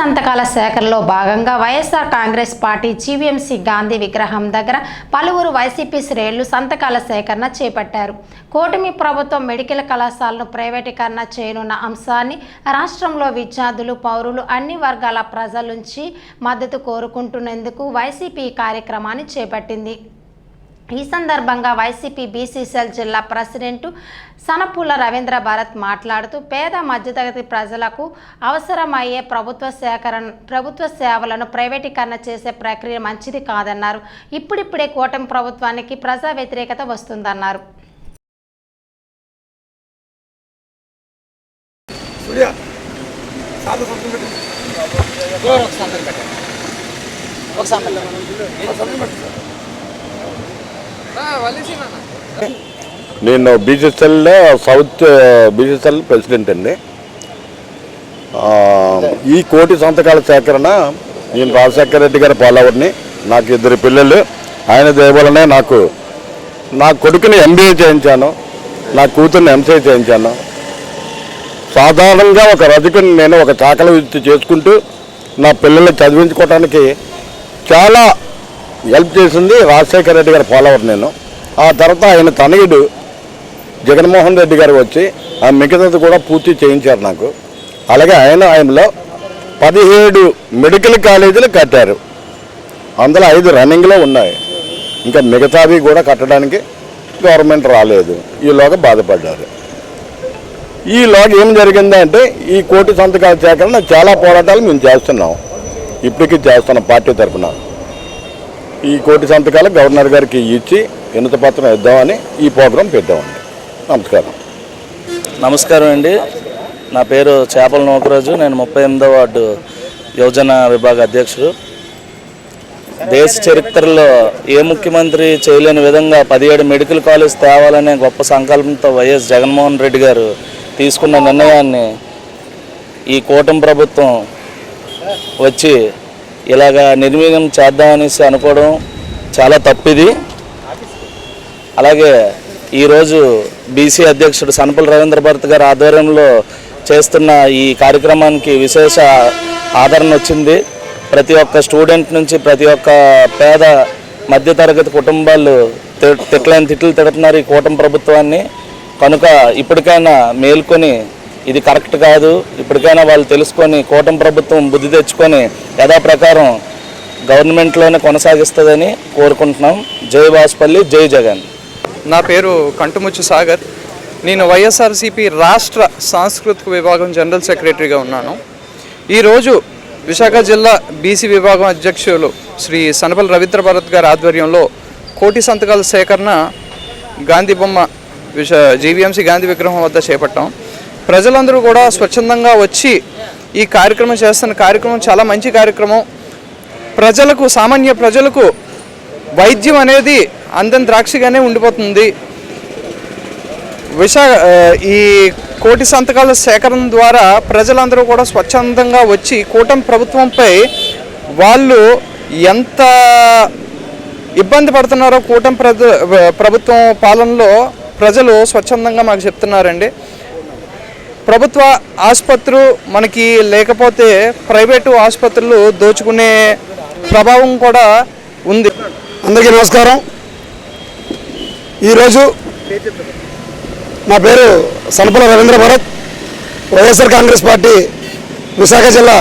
సంతకాల సేకరణలో భాగంగా YSR Congress party GVMC Gandhi విగ్రహం దగ్గర పలువురు వైసీపీ శ్రేణులు సంతకాల సేకరణ చేపట్టారు. కూటమి ప్రభుత్వం మెడికల్ కళాశాలను ప్రైవేటీకరణ చేయనున్న అంశాన్ని రాష్ట్రంలో విద్యార్థులు పౌరులు అన్ని వర్గాల ప్రజల నుంచి మద్దతు కోరుకుంటున్నందుకు వైసీపీ కార్యక్రమాన్ని చేపట్టింది. ఈ సందర్భంగా వైసీపీ బీసీసీఎల్ జిల్లా ప్రెసిడెంట్ సనపుల రవీంద్ర భారత్ మాట్లాడుతూ పేద మధ్యతరగతి ప్రజలకు అవసరమయ్యే ప్రభుత్వ సేకరణ ప్రభుత్వ సేవలను ప్రైవేటీకరణ చేసే ప్రక్రియ మంచిది కాదన్నారు. ఇప్పుడిప్పుడే కూటమి ప్రభుత్వానికి ప్రజా వ్యతిరేకత వస్తుందన్నారు. ఒక నేను బీసీసీఎల్లో సౌత్ బీజెస్ఎల్ ప్రెసిడెంట్ అండి. ఈ కోటి సంతకాల సేకరణ నేను రాజశేఖర రెడ్డి గారి పాలవర్ని నాకు ఇద్దరు పిల్లలు ఆయన దేవాలనే నాకు నా కొడుకుని ఎంబీఏ చేయించాను నా కూతుర్ని ఎంసీఏ చేయించాను. సాధారణంగా ఒక రజకుని నేను ఒక చాకల విద్య చేసుకుంటూ నా పిల్లల్ని చదివించుకోవడానికి చాలా హెల్ప్ చేసింది రాజశేఖర రెడ్డి గారు ఫాలోవర్ నేను. ఆ తర్వాత ఆయన తనయుడు జగన్మోహన్ రెడ్డి గారు వచ్చి ఆ మిగతాది కూడా పూర్తి చేయించారు నాకు. అలాగే ఆయన ఆయనలో పదిహేడు మెడికల్ కాలేజీలు కట్టారు. అందులో ఐదు రన్నింగ్లో ఉన్నాయి. ఇంకా మిగతావి కూడా కట్టడానికి గవర్నమెంట్ రాలేదు. ఈలోగా బాధపడ్డారు. ఈలోగా ఏం జరిగిందంటే ఈ కోటి సంతకాల సేకరణ చాలా పోరాటాలు మేము చేస్తున్నాం. ఇప్పటికీ చేస్తున్నాం పార్టీ తరఫున. ఈ కోటి సంతకాలు గవర్నర్ గారికి ఇచ్చి వినత పత్రం ఇద్దామని ఈ ప్రోగ్రాం పెద్దామండి నమస్కారం. నమస్కారం అండి. నా పేరు చేపల నోకరాజు. నేను ముప్పై ఎనిమిదో వార్డు యువజన విభాగ అధ్యక్షుడు. దేశ చరిత్రలో ఏ ముఖ్యమంత్రి చేయలేని విధంగా పదిహేడు మెడికల్ కాలేజ్ తేవాలనే గొప్ప సంకల్పంతో వైఎస్ జగన్మోహన్ రెడ్డి గారు తీసుకున్న నిర్ణయాన్ని ఈ కూటమి ప్రభుత్వం వచ్చి ఇలాగా నిర్వీర్యం చేద్దామనేసి అనుకోవడం చాలా తప్పిది. అలాగే ఈరోజు బీసీ అధ్యక్షుడు సనపల రవీంద్ర భరత్ గారి ఆధ్వర్యంలో చేస్తున్న ఈ కార్యక్రమానికి విశేష ఆదరణ వచ్చింది. ప్రతి ఒక్క స్టూడెంట్ నుంచి ప్రతి ఒక్క పేద మధ్యతరగతి కుటుంబాలు తి- తిట్లని తిట్లు తిడుతున్నారు ఈ కూటమి ప్రభుత్వాన్ని. కనుక ఇప్పటికైనా మేల్కొని ఇది కరెక్ట్ కాదు. ఇప్పటికైనా వాళ్ళు తెలుసుకొని కూటమి ప్రభుత్వం బుద్ధి తెచ్చుకొని యథాప్రకారం గవర్నమెంట్లోనే కొనసాగిస్తుందని కోరుకుంటున్నాం. జై వాసుపల్లి జై జగన్. నా పేరు కంటుముచ్చు సాగర్. నేను వైఎస్ఆర్సీపీ రాష్ట్ర సాంస్కృతిక విభాగం జనరల్ సెక్రటరీగా ఉన్నాను. ఈరోజు విశాఖ జిల్లా బీసీ విభాగం అధ్యక్షులు శ్రీ సనపల్ రవీంద్ర భరత్ గారి ఆధ్వర్యంలో కోటి సంతకాల సేకరణ గాంధీ బొమ్మ విశ జీవీఎంసీ గాంధీ విగ్రహం వద్ద చేపట్టాం. ప్రజలందరూ కూడా స్వచ్ఛందంగా వచ్చి ఈ కార్యక్రమం చేస్తున్న కార్యక్రమం చాలా మంచి కార్యక్రమం. ప్రజలకు సామాన్య ప్రజలకు వైద్యం అనేది అందం ద్రాక్షగానే ఉండిపోతుంది. విశాఖ ఈ కోటి సంతకాల సేకరణ ద్వారా ప్రజలందరూ కూడా స్వచ్ఛందంగా వచ్చి కూటమి ప్రభుత్వంపై వాళ్ళు ఎంత ఇబ్బంది పడుతున్నారో కూటమి ప్రభుత్వం పాలనలో ప్రజలు స్వచ్ఛందంగా మాకు చెప్తున్నారండి. ప్రభుత్వ ఆసుపత్రులు మనకి లేకపోతే ప్రైవేటు ఆసుపత్రులు దోచుకునే ప్రభావం కూడా ఉంది. అందరికీ నమస్కారం. ఈరోజు నా పేరు సనపల రవీంద్ర భరత్. వైఎస్ఆర్ కాంగ్రెస్ పార్టీ విశాఖ జిల్లా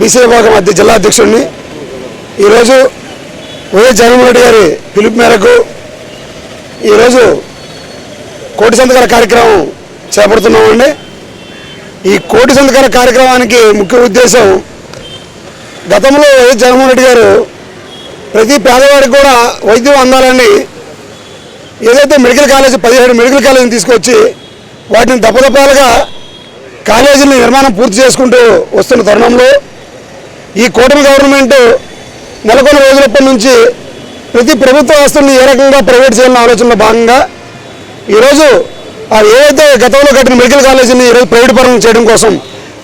బీసీ విభాగం అధ్య జిల్లా అధ్యక్షుడిని. ఈరోజు వైఎస్ జగన్మోహన్ గారి పిలుపు మేరకు ఈరోజు కోటి సంతకాల కార్యక్రమం చేపడుతున్నామండి. ఈ కోటి సంతకాల కార్యక్రమానికి ముఖ్య ఉద్దేశం గతంలో వైఎస్ జగన్మోహన్ రెడ్డి గారు ప్రతి పేదవాడికి కూడా వైద్యం అందాలని ఏదైతే మెడికల్ కాలేజ్ పదిహేడు మెడికల్ కాలేజీని తీసుకొచ్చి వాటిని దప్పదప్పాలుగా కాలేజీల నిర్మాణం పూర్తి చేసుకుంటూ వస్తున్న తరుణంలో ఈ కూటమి గవర్నమెంట్ నెలకొన్న రోజులప్పటి నుంచి ప్రతి ప్రభుత్వ ఆస్తుల్ని ఏ రకంగా ప్రైవేట్ చేయాలన్న ఆలోచనలో భాగంగా ఈరోజు ఏదైతే గతంలో కట్టిన మెడికల్ కాలేజీని ఈరోజు ప్రైవేట్ పరం చేయడం కోసం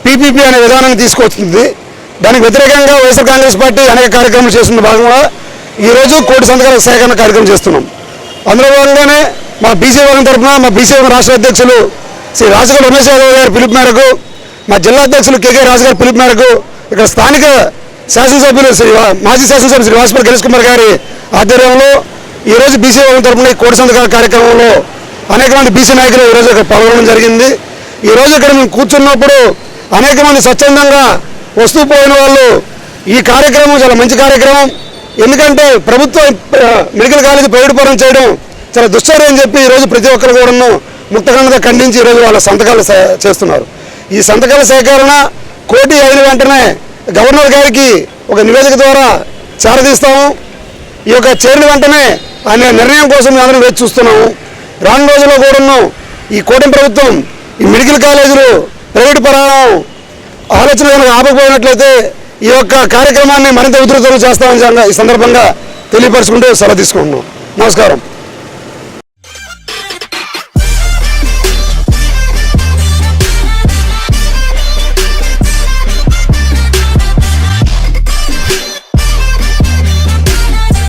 పీపీపీ అనే విధానాన్ని తీసుకొస్తుంది. దానికి వ్యతిరేకంగా వైఎస్ఆర్ కాంగ్రెస్ పార్టీ అనేక కార్యక్రమాలు చేస్తున్న భాగంగా ఈరోజు కోటి సంతకాల సేకరణ కార్యక్రమం చేస్తున్నాం. అందులో భాగంగానే మా బీసీ వర్గం తరఫున మా బీసీ వర్గం రాష్ట్ర అధ్యక్షులు శ్రీ రాజగౌడ రమేష్ యాదవ్ గారి పిలుపు మేరకు మా జిల్లా అధ్యక్షులు కేకే రాజు గారి పిలుపు మేరకు ఇక్కడ స్థానిక శాసనసభ్యులు శ్రీ మాజీ శాసనసభ్యులు శ్రీ వాసుపల్లి గణేష్ కుమార్ గారి ఆధ్వర్యంలో ఈరోజు బీసీ వర్గం తరపున ఈ కోటి సంతకాల కార్యక్రమంలో అనేక మంది బీసీ నాయకులు ఈరోజు ఇక్కడ పాల్గొనడం జరిగింది. ఈరోజు ఇక్కడ మేము కూర్చున్నప్పుడు అనేక మంది స్వచ్ఛందంగా వస్తూ పోయిన వాళ్ళు ఈ కార్యక్రమం చాలా మంచి కార్యక్రమం. ఎందుకంటే ప్రభుత్వం మెడికల్ కాలేజీ ప్రైవేట్ చేయడం చాలా దుశ్చర్య అని చెప్పి ఈరోజు ప్రతి ఒక్కరు కూడాను ముక్తఖండంగా ఖండించి ఈరోజు వాళ్ళ సంతకాలు చేస్తున్నారు. ఈ సంతకాల సేకరణ కోటి అయిన వెంటనే గవర్నర్ గారికి ఒక నివేదిక ద్వారా చేరదీస్తాము. ఈ యొక్క చేరిన వెంటనే ఆయన నిర్ణయం కోసం మేము అందరం వేచి చూస్తున్నాము. రాను రోజుల్లో కూడాను ఈ కూటమి ప్రభుత్వం ఈ మెడికల్ కాలేజీలు ప్రైవేటు పరం ఆలోచన కనుక ఆపకపోయినట్లయితే ఈ యొక్క కార్యక్రమాన్ని మరింత ఉధృతం చేస్తామని ఈ సందర్భంగా తెలియపరచుకుంటూ సెలవు తీసుకుంటున్నాం. నమస్కారం.